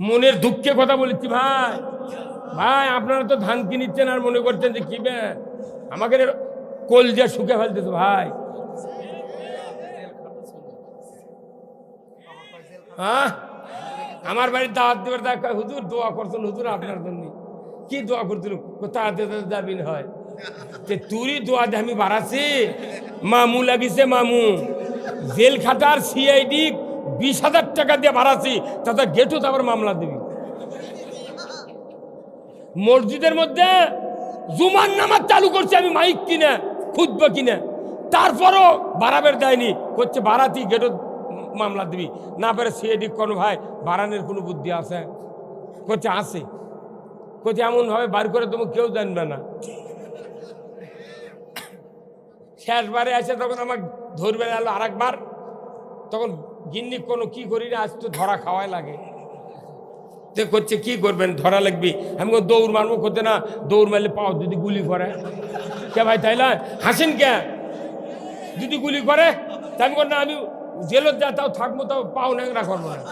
মনের দুঃখে কথা বলেছি, ভাই। ভাই, আপনারা তো ধান কিনিচ্ছেন আর মনে করছেন যে কি আমাকে কোল যে শুকে ফেলতেছে, ভাই। হ্যাঁ? আমার বাড়ির দাওয়াত দেবার দেখ হুজুর দোয়া করছেন, হুজুর আপনার জন্য। কি দোয়া করছিল? তাড়াতে যাবিন হয়। যে তুরই দোয়া দিয়ে আমি বাড়াচ্ছি। মামু লাগিছে, মামু। জেল খাটার সিআইডি বিশ হাজার টাকা দিয়ে বাড়াচ্ছি, তাতে গেটও তো আবার মামলা দিবি। মসজিদের মধ্যে জুমার নামাজ চালু করছি আমি, মাইক কিনে খুঁজব কিনে। তারপরও বাড়াবের দেয়নি করছে বাড়াতি গেটও মামলা দিবি। না পারে সিআইডি কোন ভাই বাড়ানোর কোনো বুদ্ধি আছে? করছে আছে। করছে এমনভাবে বার করে তুমি কেউ জানবে না। শেষবারে আসে তখন আমাকে ধরবে এলো আর একবার তখন গিন্নি কোনো কি করি না, আজ তো ধরা খাওয়াই লাগে। তে করছে, কি করবেন? ধরা লাগবে। আমি দৌড় মারবো করতে না, দৌড় মারলে পাও যদি গুলি করে। কে ভাই, তাই না? হাসেন কে? যদি গুলি করে তাই আমি না, আমি জেলত যা তাও থাকব, তাও পাও ন্যাংরা করব না।